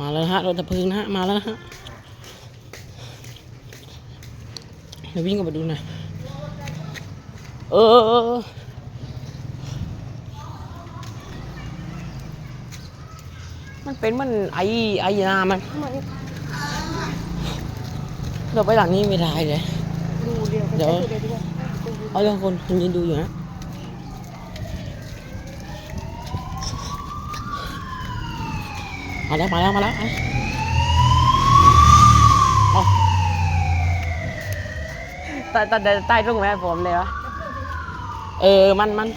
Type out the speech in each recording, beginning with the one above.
มาแล้วนะฮะรถดับเพลิงนะฮะมาแล้วฮะเดี๋ยววิ่งกันไปดูหน่อยเออมันเป็นมันไอไอนามันเราไปหลังนี้ไม่ได้เลยเดี๋ยวเดี๋ยวดีกว่าเอาเรื่องคนคุณยืนดูอยู่นะ มาแล้วมาแล้วมาแล้วอะเอาใต้ใต้ใต้ตรงแม่ผมเลยวะ เออ มันมัน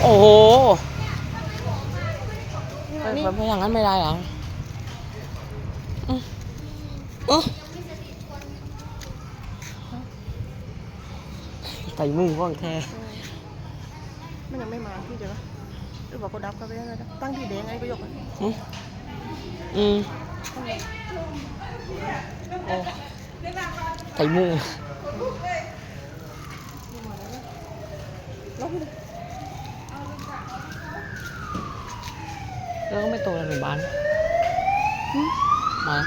โอ้โหไปไปไปอย่างนั้นไม่ได้เหรออืมอืมใส่มือว่างแท้มันยังไม่มาพี่เดี๋ยวนะ หรือบอกก็ดับก็ไปได้นะตั้งที่แดงไอ้ก็ยกอะอืมอืมโอ้ใส่มือล็อกเลยแล้วก็ไม่โตแล้วหนูบ้านมา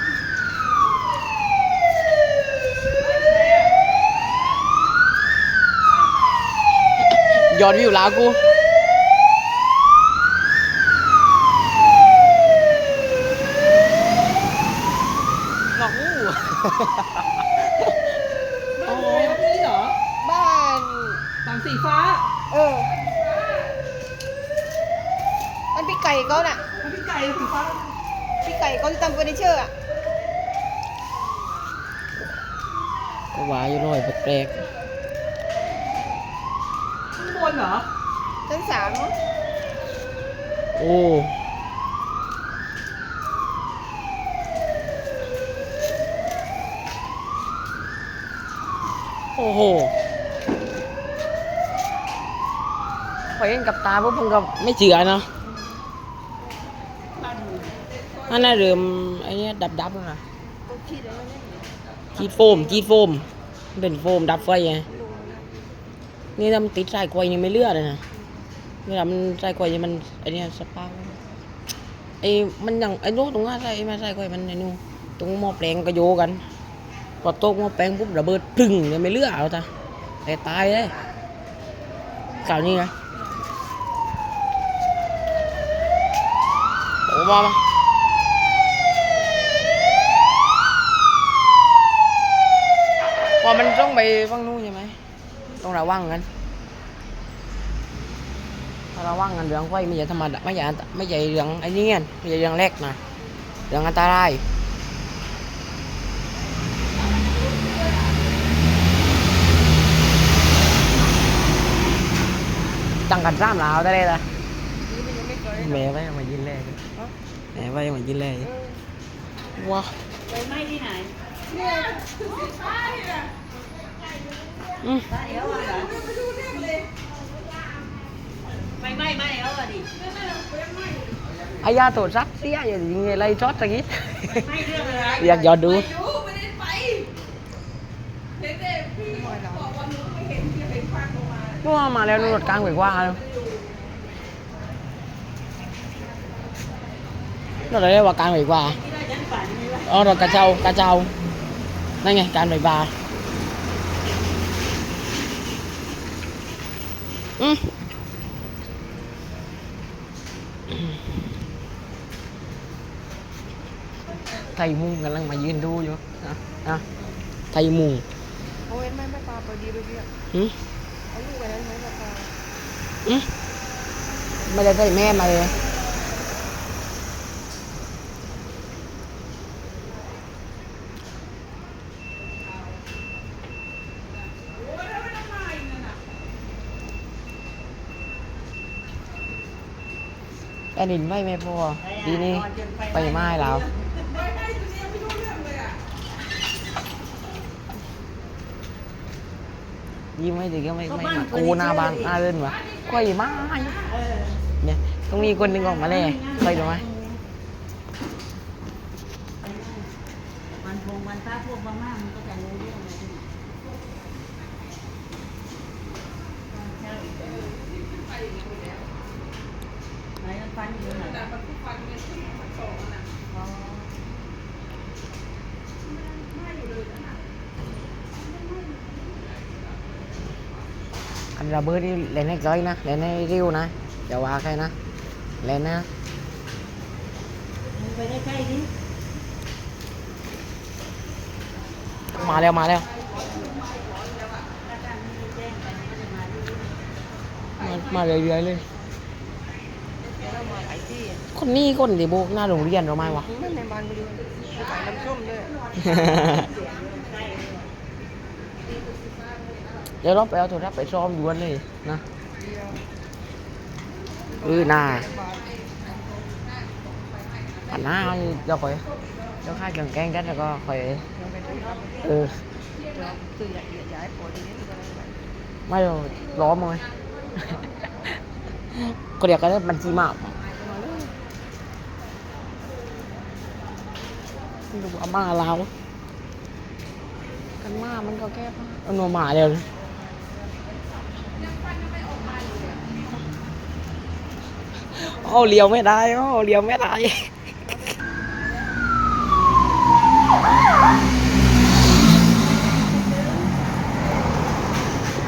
ย้อนวิวลากู หลอก งูอ๋อนี่เหรอบ้าน หลังสีฟ้าเออ มันพี่ไก่เขาน่ะพี่ไก่สีฟ้าพี่ไก่เขาที่ทำเฟอร์นิเจอร์อะ ก็ว่าอยู่หน่อยแปลกข้างบนเหรอ ชั้นสามมั้งๆโอ้ โอ้โหพอเห็นกับตาพวกผมก็ไม่เชื่อเนาะอันน่าเริ่มไอ้เนี้ยดับดับๆแล้วนะก็คิดเลยว่าเนี่ยจีดโฟมจีดโฟม เป็นโฟมดับไฟไงนี่ถ้ามันติดสายไฟนี่ไม่เลือดเลยนะเวลามันสายไฟนี่มันไอเนี้ยสปาร์ไอ้มันอย่างไอ้นู้ตรงนั้นใส่ไมาสายไฟมันไอ้นู้นตรงหม้อแปลงก็โยกัน อตกม้อแปลงปุ๊บระเบิดพึ่งเลยไม่เลือดเอาจ้ะแต่ตายเลยข่าวนี้นะโอ้มามาพอมันต้องไปฝั่งนู้นใช่ไหมต้องระวังกันถ้าระวังกันเรื่องไฟไม่ใช่ธรรมดาไม่ใช่อันตไม่ใช่เรื่องไอ้นี่ไงไม่ใช่เรื่องเล็กนะเรื่องอันตราย กันซ้ำแล้วได้เลยละนี่มันยังไม่เคยแม่ไว้มายินแรกแม่ไว้มายินแรกว้าไปไหม้ที่ไหนอืมบ้านเอ๋วอะเหรอไปไหม้บ้านเอ๋วอะดิไอ้ยาตัวรักเสียอย่ายิงอะไรชอตตะกี้ไหม้เรื่องอะไรอยากย้อนดู นู่นมาแล้วนู่นรถกลางไปกว่าแล้วรถอะไรว่ากลางไปกว่าที่ได้ยันฝันนี่วะอ๋อรถกระเจ้ากระเจ้านั่นไงการไปบาร์อืมไทยมุงกำลังมายืนดูอยู่นะนะไทยมุง เอาเว้นไหมไม่ปลาพอดีไปพี่อะหืมเอาลูกไปนั้นไหมปลาอืมไม่ได้ใส่แม่มาเลยแผ่นดินไหวไหมพ่อปีนี้ไปไม้แล้วยิ้ มไม่ดีก็ไม่ไม่มากูหน้าบ้านหน้าเล่นวะก้อยไม้เออเนี่ยต้องมีคนหนึ่งออกมาเลยเคยดูไหมมันพงมันตาพวกบ้ามามันก็จะรู้เรื่องเลยไหนมันฟันอยู่ไหนอ๋อ อัน ระเบิดนี่เล่นให้ก้อยนะเล่นให้ริ้วนะอย่าว่าใครนะเล่นนะมึงไปใกล้ๆดิมาแล้วมาแล้วถ้าการไม่แจ้งกันก็จะมาดูมามาเรื่อยๆเลยแล้วมาหลายที่คนนี้คนที่โบกหน้าโรงเรียนเราไหมวะนั่นในบ้านไปดูไปขายน้ำส้มด้วย เดี๋ยวเราไปเอาโทรศัพท์ไปซ้อมดวนเลยนะเดียวเออน่าบาทอันหน้าเราคอยเจ้าค่ายเครื่องแกงกันแล้วก็คอยยังไปดูครับเออเราซื้อใหญ่ใหญ่ปวดทีนี้ก็เลยไปไม่เราล้อมเลยก็เรียกกันว่าบัญชีมามาเลยดูอาม่าเราวกันมามันก็แก้ผ้าเอาหนัวหมาเดียวเลย เอาเลี้ยวไม่ได้เอาเลี้ยวไม่ได้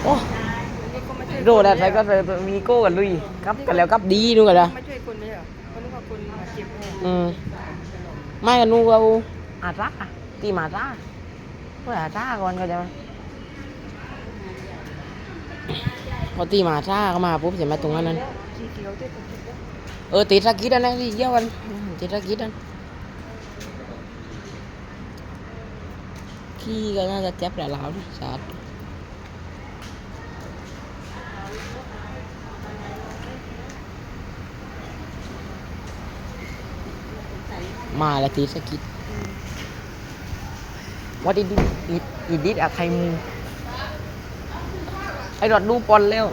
โอ้นี่ก็ไม่ใช่โดดอะไรก็มีโก้กันลุยครับกันแล้วครับดีดูกันละไม่ใช่คนไม่ใช่เหรอคนนึกว่าคนมาเจ็บแน่อืมไม่กันนู่นเอาอาจ้าตีหมาจ้าเพื่ออาจ้าก่อนก็จะมาพอตีหมาจ้าก็มาปุ๊บเสร็จมาตรงนั้นนั่นสี เออติดสกิดอันนั้นที่เยี่ยวันติดสกิดอันขี้ก็น่าจะเจ็บแหละแล้วดิสาดมาแล้วติดสกิด What did it it it did อะใครมูไอ้รถดูปอนแล้ว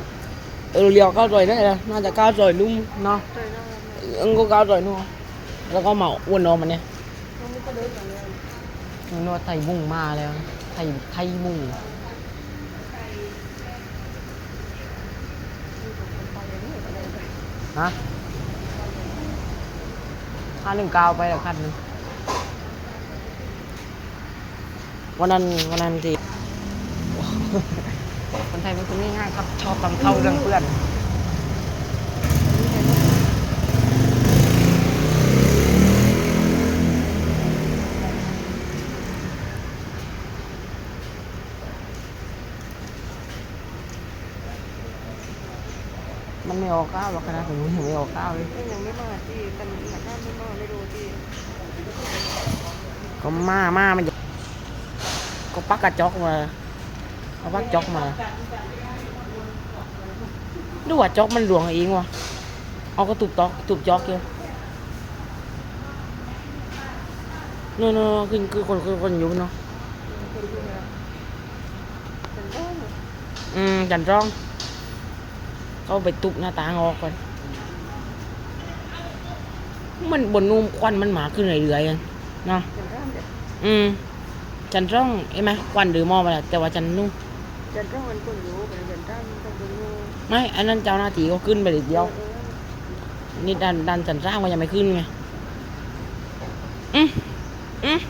เออเลี้ยวก้าวซอยได้แล้วน่าจะก้าวซอยลุ่มเนาะอังแล้วเนี่ยเอิงก็ก้าวซอยนู่นแล้วก็เหมาอ้วนนอมันเนี่ยนองนี่ก็เดินอย่างเงี้ยนวดไทยบุ้งมาแล้ว ไทยไทยบุ้งไปอย่างนี้ก็เลยไปฮะค่าหนึ่งก้าวไปแล้วคันหนึ่งวันนั้นวันนั้นที่ คนไทยเป็นคนง่ายๆครับ ชอบทำเข้าเรื่องเพื่อนมันไม่ออกข้าวหรอกคณะผมยังไม่ออกข้าวเลยก็ยังไม่มาที่กันหนักหน้าไม่มาไม่รู้ที่ก็มามามันอยู่ก็ปักกระจอกมา เอาปักจอกมาดูว่าจอกมันหลวงเองวะเอากระตุกตอกตุกจอกเดียวโน่นๆคือคือคนคือคนอยู่เนาะคนที่เนี่ยเป็นบ้านอืมจันร้องเขาไปตุบหน้าต่างออกก่อนมันบนนูมควันมันหมาขึ้นเรื่อยๆอะเนาะเป็นบ้านเด็กอืมจันร้องเอ้ไหมควันหรือมอมาแล้วแต่ว่าจันนุ่มเดินร่างมันคนอยู่เป็นเดินร่างต้องเป็นงูไม่อันนั้นเจ้าหน้าที่เขาขึ้นไปเดียวเออนี่ดันดันจันร่างมันยังไม่ขึ้นไงอืมอืม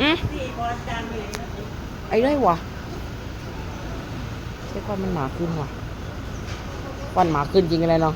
อืมที่บอลจังเลยไอ้ไรวะใช่ควันมันหมาขึ้นวะควันหมาขึ้นจริงอะไรเนาะ